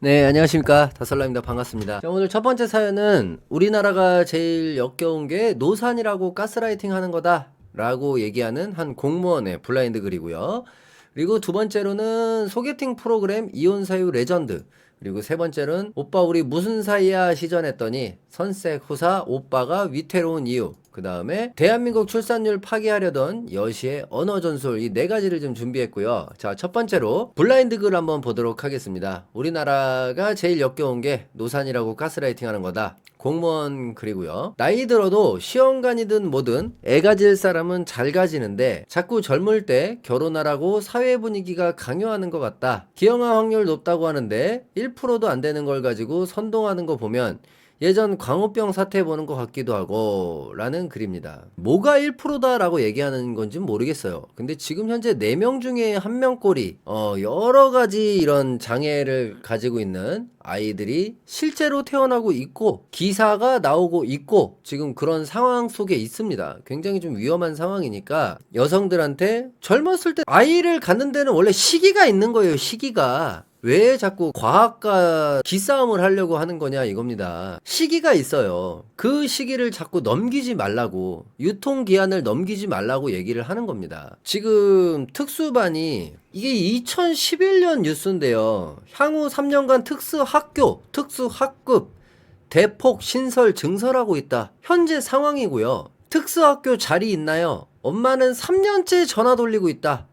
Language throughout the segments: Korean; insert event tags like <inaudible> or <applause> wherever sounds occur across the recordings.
네, 안녕하십니까. 다설라입니다. 반갑습니다. 자, 오늘 첫 번째 사연은 우리나라가 제일 역겨운 게 노산이라고 가스라이팅 하는 거다. 라고 얘기하는 한 공무원의 블라인드 글이고요. 그리고 두 번째로는 소개팅 프로그램 이혼 사유 레전드. 그리고 세 번째는 오빠 우리 무슨 사이야 시전했더니 선색 후사 오빠가 위태로운 이유. 그 다음에 대한민국 출산율 파괴하려던 여시의 언어 전술 이 네 가지를 좀 준비했고요. 자, 첫 번째로 블라인드 글 한번 보도록 하겠습니다. 우리나라가 제일 역겨운 게 노산이라고 가스라이팅 하는 거다. 공무원 글이고요. 나이 들어도 시험관이든 뭐든 애 가질 사람은 잘 가지는데 자꾸 젊을 때 결혼하라고 사회 분위기가 강요하는 것 같다. 기형아 확률 높다고 하는데 1%도 안 되는 걸 가지고 선동하는 거 보면 예전 광우병 사태 보는 것 같기도 하고 라는 글입니다. 뭐가 1%다라고 얘기하는 건지 모르겠어요. 근데 지금 현재 4명 중에 1명 꼴이 어 여러 가지 이런 장애를 가지고 있는 아이들이 실제로 태어나고 있고 기사가 나오고 있고 지금 그런 상황 속에 있습니다. 굉장히 좀 위험한 상황이니까 여성들한테 젊었을 때 아이를 갖는 데는 원래 시기가 있는 거예요. 시기가. 왜 자꾸 과학과 기싸움을 하려고 하는 거냐 이겁니다. 시기가 있어요. 그 시기를 자꾸 넘기지 말라고 유통기한을 넘기지 말라고 얘기를 하는 겁니다. 지금 특수반이 이게 2011년 뉴스인데요. 향후 3년간 특수학교, 특수학급 대폭 신설 증설하고 있다. 현재 상황이고요. 특수학교 자리 있나요? 엄마는 3년째 전화 돌리고 있다.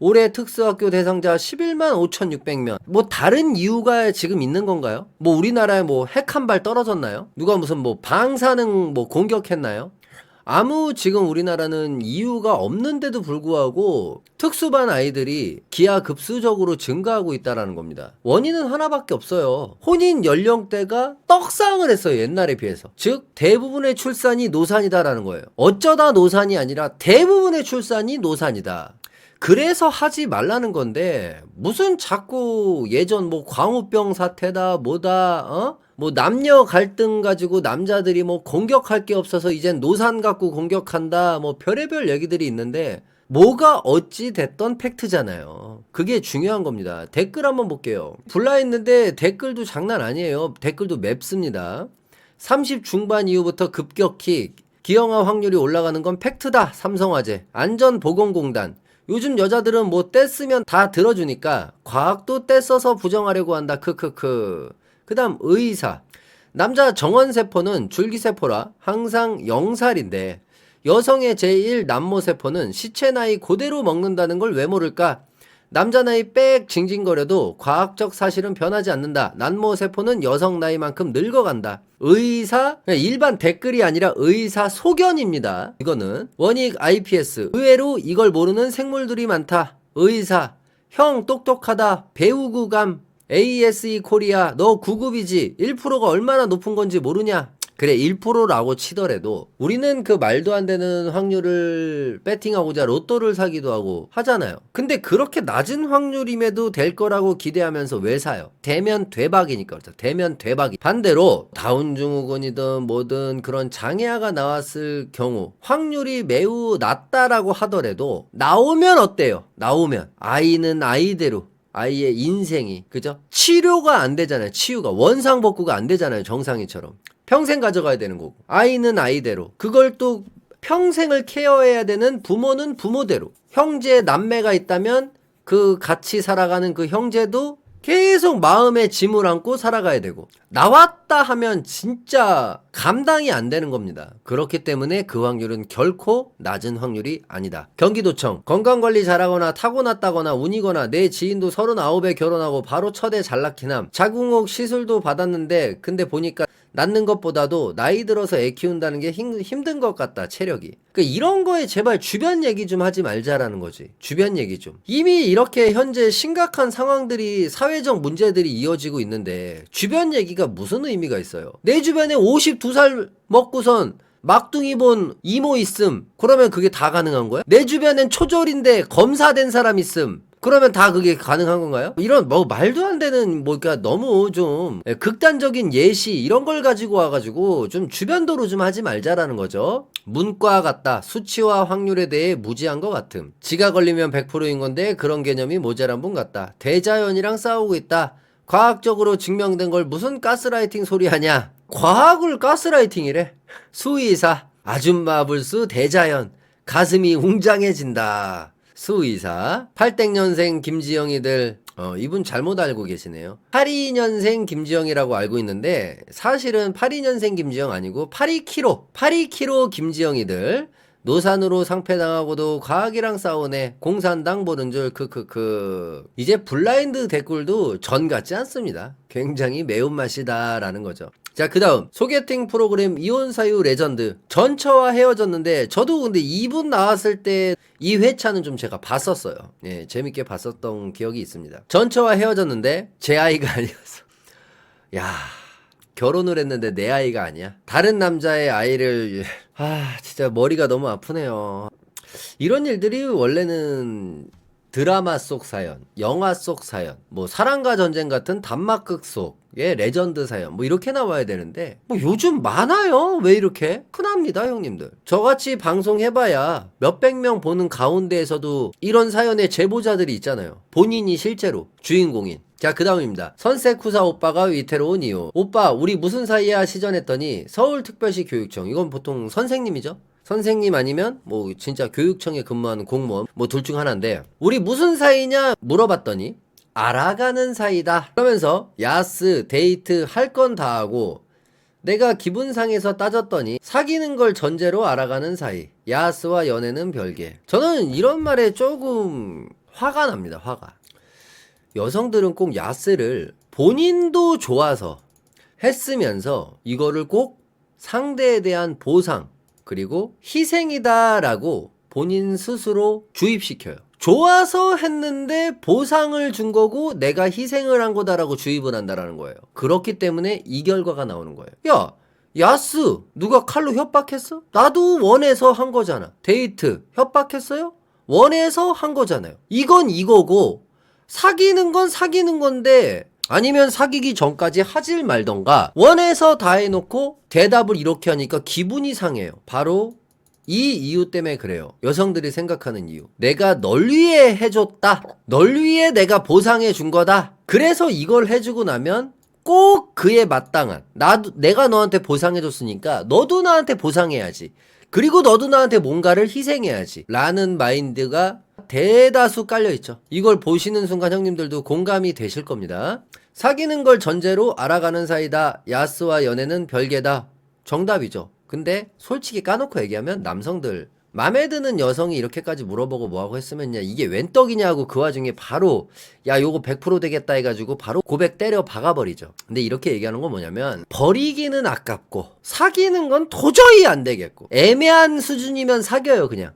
올해 특수학교 대상자 11만 5,600명. 뭐 다른 이유가 지금 있는 건가요? 뭐 우리나라에 뭐 핵 한 발 떨어졌나요? 누가 무슨 뭐 방사능 뭐 공격했나요? 아무 지금 우리나라는 이유가 없는데도 불구하고 특수반 아이들이 기하급수적으로 증가하고 있다라는 겁니다. 원인은 하나밖에 없어요. 혼인 연령대가 떡상을 했어요. 옛날에 비해서. 즉 대부분의 출산이 노산이다라는 거예요. 어쩌다 노산이 아니라 대부분의 출산이 노산이다. 그래서 하지 말라는 건데 무슨 자꾸 예전 뭐 광우병 사태다 뭐다 어? 뭐 남녀 갈등 가지고 남자들이 뭐 공격할 게 없어서 이젠 노산 갖고 공격한다 뭐 별의별 얘기들이 있는데 뭐가 어찌 됐던 팩트잖아요. 그게 중요한 겁니다. 댓글 한번 볼게요. 불나있는데 댓글도 장난 아니에요. 댓글도 맵습니다. 30 중반 이후부터 급격히 기형아 확률이 올라가는 건 팩트다. 삼성화재. 안전보건공단. 요즘 여자들은 뭐 떼쓰면 다 들어주니까 과학도 떼써서 부정하려고 한다. 크크크. 그 다음 의사. 남자 정원세포는 줄기세포라 항상 0살인데 여성의 제1 남모세포는 시체 나이 그대로 먹는다는 걸 왜 모를까? 남자 나이 빽 징징거려도 과학적 사실은 변하지 않는다. 난모 세포는 여성 나이만큼 늙어간다. 의사 그냥 일반 댓글이 아니라 의사 소견입니다. 이거는 원익 IPS 의외로 이걸 모르는 생물들이 많다. 의사 형 똑똑하다 배우구감 ASE 코리아 너 9급이지 1%가 얼마나 높은 건지 모르냐 그래 1%라고 치더라도 우리는 그 말도 안 되는 확률을 배팅하고자 로또를 사기도 하고 하잖아요. 근데 그렇게 낮은 확률임에도 될 거라고 기대하면서 왜 사요? 대면 대박이니까 그렇죠. 대면 대박이. 반대로 다운증후군이든 뭐든 그런 장애아가 나왔을 경우 확률이 매우 낮다라고 하더라도 나오면 어때요? 나오면 아이는 아이대로 아이의 인생이 그죠? 치료가 안 되잖아요. 치유가 원상복구가 안 되잖아요. 정상이처럼. 평생 가져가야 되는 거고 아이는 아이대로 그걸 또 평생을 케어해야 되는 부모는 부모대로 형제 남매가 있다면 그 같이 살아가는 그 형제도 계속 마음에 짐을 안고 살아가야 되고 나왔다 하면 진짜 감당이 안 되는 겁니다. 그렇기 때문에 그 확률은 결코 낮은 확률이 아니다. 경기도청 건강관리 잘하거나 타고났다거나 운이거나 내 지인도 39에 결혼하고 바로 첫애 잘났기남 자궁옥 시술도 받았는데 근데 보니까 낳는 것보다도 나이 들어서 애 키운다는 게 힘, 힘든 것 같다 체력이. 그러니까 이런 거에 제발 주변 얘기 좀 하지 말자라는 거지. 주변 얘기 좀. 이미 이렇게 현재 심각한 상황들이 사회적 문제들이 이어지고 있는데 주변 얘기가 무슨 의미가 있어요? 내 주변에 52살 먹고선 막둥이 본 이모 있음. 그러면 그게 다 가능한 거야? 내 주변엔 초졸인데 검사된 사람 있음 그러면 다 그게 가능한 건가요? 이런 뭐 말도 안 되는 뭐 그러니까 너무 좀 예, 극단적인 예시 이런 걸 가지고 와가지고 좀 주변도로 좀 하지 말자라는 거죠. 문과 같다. 수치와 확률에 대해 무지한 것 같음. 지가 걸리면 100%인 건데 그런 개념이 모자란 분 같다. 대자연이랑 싸우고 있다. 과학적으로 증명된 걸 무슨 가스라이팅 소리 하냐? 과학을 가스라이팅이래. 수의사, 아줌마 불수 대자연, 가슴이 웅장해진다. 수의사, 8땡년생 김지영이들, 어, 이분 잘못 알고 계시네요. 82년생 김지영이라고 알고 있는데, 사실은 82년생 김지영 아니고, 82kg, 82kg 김지영이들, 노산으로 상패당하고도 과학이랑 싸우네. 공산당 보는 줄 크크크. 이제 블라인드 댓글도 전 같지 않습니다. 굉장히 매운맛이다라는 거죠. 자, 그 다음. 소개팅 프로그램 이혼사유 레전드. 전처와 헤어졌는데, 저도 근데 이분 나왔을 때 이 회차는 좀 제가 봤었어요. 예, 재밌게 봤었던 기억이 있습니다. 전처와 헤어졌는데, 제 아이가 <laughs> 아니었어. 야 결혼을 했는데 내 아이가 아니야. 다른 남자의 아이를 아 진짜 머리가 너무 아프네요. 이런 일들이 원래는 드라마 속 사연, 영화 속 사연, 뭐 사랑과 전쟁 같은 단막극 속의 레전드 사연, 뭐 이렇게 나와야 되는데 뭐 요즘 많아요. 왜 이렇게? 흔합니다, 형님들. 저같이 방송해봐야 몇백 명 보는 가운데에서도 이런 사연의 제보자들이 있잖아요. 본인이 실제로 주인공인. 자, 그 다음입니다. 선세쿠사 오빠가 위태로운 이유. 오빠, 우리 무슨 사이야? 시전했더니 서울특별시 교육청. 이건 보통 선생님이죠? 선생님 아니면 뭐 진짜 교육청에 근무하는 공무원 뭐 둘 중 하나인데 우리 무슨 사이냐 물어봤더니 알아가는 사이다. 그러면서 야스 데이트 할 건 다 하고 내가 기분 상해서 따졌더니 사귀는 걸 전제로 알아가는 사이. 야스와 연애는 별개. 저는 이런 말에 조금 화가 납니다 화가. 여성들은 꼭 야스를 본인도 좋아서 했으면서 이거를 꼭 상대에 대한 보상 그리고 희생이다라고 본인 스스로 주입시켜요. 좋아서 했는데 보상을 준 거고 내가 희생을 한 거다라고 주입을 한다라는 거예요. 그렇기 때문에 이 결과가 나오는 거예요. 야, 야스 누가 칼로 협박했어? 나도 원해서 한 거잖아. 데이트 협박했어요? 원해서 한 거잖아요. 이건 이거고 사귀는 건 사귀는 건데 아니면 사귀기 전까지 하질 말던가 원해서 다 해놓고 대답을 이렇게 하니까 기분이 상해요. 바로 이 이유 때문에 그래요. 여성들이 생각하는 이유. 내가 널 위해 해줬다. 널 위해 내가 보상해 준 거다. 그래서 이걸 해주고 나면 꼭 그에 마땅한 나도 내가 너한테 보상해 줬으니까 너도 나한테 보상해야지. 그리고 너도 나한테 뭔가를 희생해야지. 라는 마인드가 대다수 깔려 있죠. 이걸 보시는 순간 형님들도 공감이 되실 겁니다. 사귀는 걸 전제로 알아가는 사이다. 야스와 연애는 별개다. 정답이죠. 근데 솔직히 까놓고 얘기하면 남성들 맘에 드는 여성이 이렇게까지 물어보고 뭐하고 했으면야 이게 웬 떡이냐고 그 와중에 바로 야 요거 100% 되겠다 해가지고 바로 고백 때려 박아버리죠 근데 이렇게 얘기하는 건 뭐냐면 버리기는 아깝고 사귀는 건 도저히 안 되겠고 애매한 수준이면 사겨요 그냥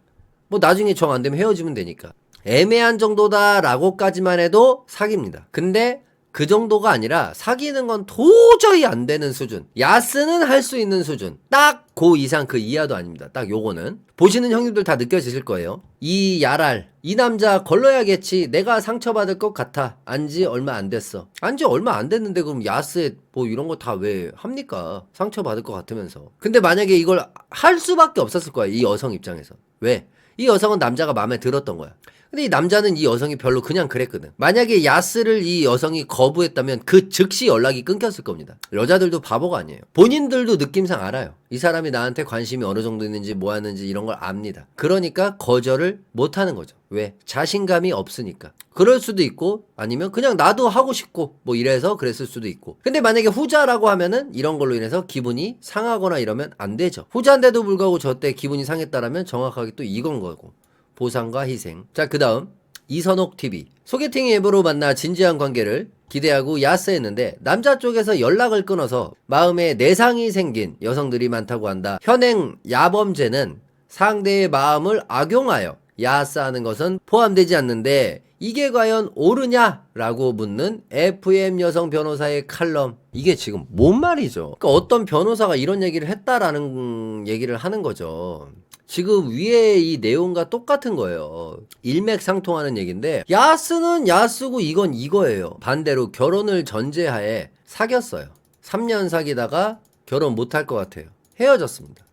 뭐 나중에 정 안 되면 헤어지면 되니까 애매한 정도다 라고까지만 해도 사깁니다 근데 그 정도가 아니라 사귀는 건 도저히 안 되는 수준. 야스는 할 수 있는 수준. 딱 그 이상 그 이하도 아닙니다. 딱 요거는. 보시는 형님들 다 느껴지실 거예요. 이 야랄. 이 남자 걸러야겠지. 내가 상처받을 것 같아. 안지 얼마 안 됐어. 안지 얼마 안 됐는데 그럼 야스에 뭐 이런 거 다 왜 합니까? 상처받을 것 같으면서. 근데 만약에 이걸 할 수밖에 없었을 거야. 이 여성 입장에서. 왜? 이 여성은 남자가 마음에 들었던 거야. 근데 이 남자는 이 여성이 별로 그냥 그랬거든. 만약에 야스를 이 여성이 거부했다면 그 즉시 연락이 끊겼을 겁니다. 여자들도 바보가 아니에요. 본인들도 느낌상 알아요. 이 사람이 나한테 관심이 어느 정도 있는지 뭐 하는지 이런 걸 압니다. 그러니까 거절을 못 하는 거죠. 왜? 자신감이 없으니까. 그럴 수도 있고 아니면 그냥 나도 하고 싶고 뭐 이래서 그랬을 수도 있고. 근데 만약에 후자라고 하면은 이런 걸로 인해서 기분이 상하거나 이러면 안 되죠. 후자인데도 불구하고 저 때 기분이 상했다라면 정확하게 또 이건 거고. 보상과 희생. 자, 그 다음. 이선옥 TV. 소개팅 앱으로 만나 진지한 관계를 기대하고 야스했는데 남자 쪽에서 연락을 끊어서 마음에 내상이 생긴 여성들이 많다고 한다. 현행 야범죄는 상대의 마음을 악용하여 야스하는 것은 포함되지 않는데 이게 과연 옳으냐 라고 묻는 FM 여성 변호사의 칼럼. 이게 지금 뭔 말이죠? 그러니까 어떤 변호사가 이런 얘기를 했다라는 얘기를 하는 거죠. 지금 위에 이 내용과 똑같은 거예요. 일맥상통하는 얘기인데 야스는 야스고 이건 이거예요. 반대로 결혼을 전제하에 사귀었어요. 3년 사귀다가 결혼 못할 것 같아요. 헤어졌습니다.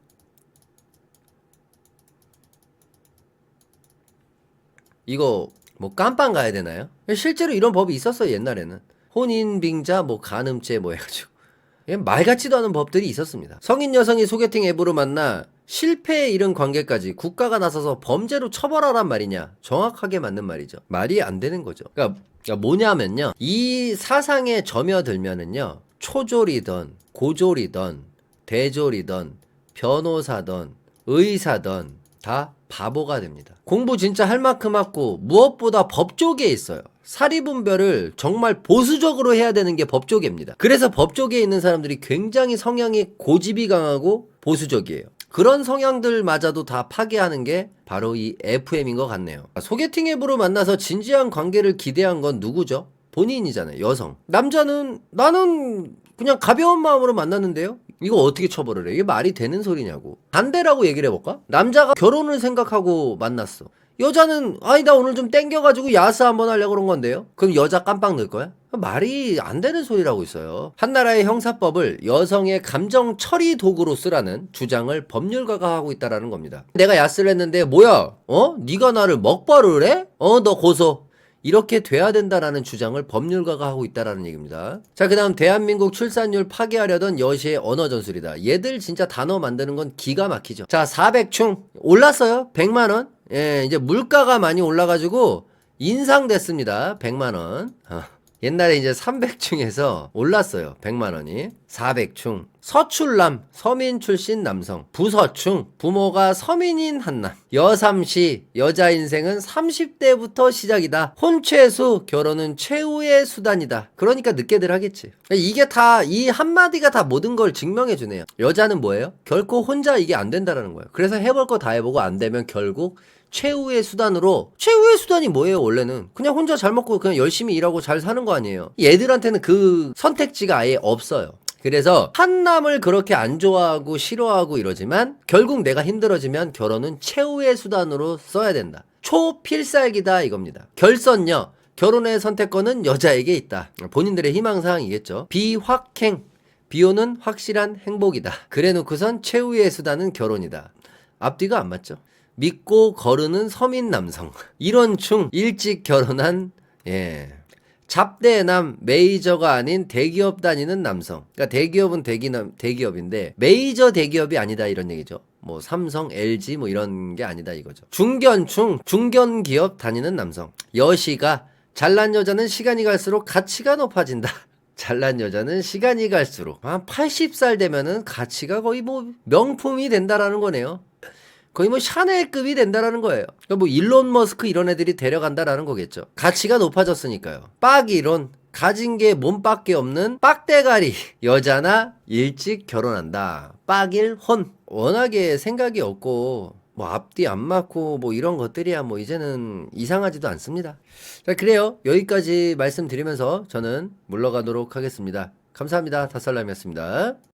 이거 뭐 깜빵 가야 되나요? 실제로 이런 법이 있었어요 옛날에는. 혼인빙자 뭐 간음죄 뭐 해가지고 예, 말 같지도 않은 법들이 있었습니다. 성인 여성이 소개팅 앱으로 만나 실패에 이른 관계까지 국가가 나서서 범죄로 처벌하란 말이냐? 정확하게 맞는 말이죠. 말이 안 되는 거죠. 그러니까, 그러니까 뭐냐면요. 이 사상에 점여들면은요. 초졸이던 고졸이던 대졸이던 변호사던 의사던 다 바보가 됩니다. 공부 진짜 할 만큼 하고 무엇보다 법조계에 있어요. 사리분별을 정말 보수적으로 해야 되는 게 법조계입니다. 그래서 법조계에 있는 사람들이 굉장히 성향이 고집이 강하고 보수적이에요. 그런 성향들마저도 다 파괴하는 게 바로 이 FM인 것 같네요. 소개팅 앱으로 만나서 진지한 관계를 기대한 건 누구죠? 본인이잖아요. 여성. 남자는 나는 그냥 가벼운 마음으로 만났는데요. 이거 어떻게 처벌을 해? 이게 말이 되는 소리냐고. 반대라고 얘기를 해볼까? 남자가 결혼을 생각하고 만났어. 여자는 아니 나 오늘 좀 땡겨가지고 야스 한번 하려고 그런 건데요. 그럼 여자 깜빡 넣을 거야? 말이 안 되는 소리라고 있어요. 한 나라의 형사법을 여성의 감정 처리 도구로 쓰라는 주장을 법률가가 하고 있다라는 겁니다. 내가 야스를 했는데 뭐야? 어? 네가 나를 먹벌을 해? 어, 너 고소. 이렇게 돼야 된다라는 주장을 법률가가 하고 있다라는 얘기입니다. 자, 그다음 대한민국 출산율 파괴하려던 여시의 언어 전술이다. 얘들 진짜 단어 만드는 건 기가 막히죠. 자, 400충 올랐어요. 100만 원. 예, 이제 물가가 많이 올라가지고 인상됐습니다. 100만 원. 어. 옛날에 이제 300충에서 올랐어요. 100만 원이. 400충. 서출남, 서민 출신 남성. 부서충, 부모가 서민인 한남. 여삼시, 여자 인생은 30대부터 시작이다. 혼최수, 결혼은 최후의 수단이다. 그러니까 늦게들 하겠지. 이게 다, 이 한마디가 다 모든 걸 증명해 주네요. 여자는 뭐예요? 결코 혼자 이게 안 된다라는 거예요. 그래서 해볼 거 다 해보고 안 되면 결국 최후의 수단으로 최후의 수단이 뭐예요 원래는? 그냥 혼자 잘 먹고 그냥 열심히 일하고 잘 사는 거 아니에요? 얘들한테는 그 선택지가 아예 없어요. 그래서 한남을 그렇게 안 좋아하고 싫어하고 이러지만 결국 내가 힘들어지면 결혼은 최후의 수단으로 써야 된다. 초필살기다 이겁니다. 결선요 결혼의 선택권은 여자에게 있다. 본인들의 희망사항이겠죠. 비확행. 비오는 확실한 행복이다. 그래 놓고선 최후의 수단은 결혼이다. 앞뒤가 안 맞죠 믿고 거르는 서민 남성. 이런 충 일찍 결혼한 예. 잡대남 메이저가 아닌 대기업 다니는 남성. 그러니까 대기업은 대기남 대기업인데 메이저 대기업이 아니다 이런 얘기죠. 뭐 삼성, LG 뭐 이런 게 아니다 이거죠. 중견충 중견 기업 다니는 남성. 여시가 잘난 여자는 시간이 갈수록 가치가 높아진다. <laughs> 잘난 여자는 시간이 갈수록 한 80살 되면은 가치가 거의 뭐 명품이 된다라는 거네요. 거의 뭐 샤넬급이 된다라는 거예요. 그러니까 뭐 일론 머스크 이런 애들이 데려간다라는 거겠죠. 가치가 높아졌으니까요. 빡 이론 가진 게 몸밖에 없는 빡대가리 여자나 일찍 결혼한다. 빡일 혼 워낙에 생각이 없고 뭐 앞뒤 안 맞고 뭐 이런 것들이야 뭐 이제는 이상하지도 않습니다. 자 그래요 여기까지 말씀드리면서 저는 물러가도록 하겠습니다. 감사합니다 다살람이었습니다.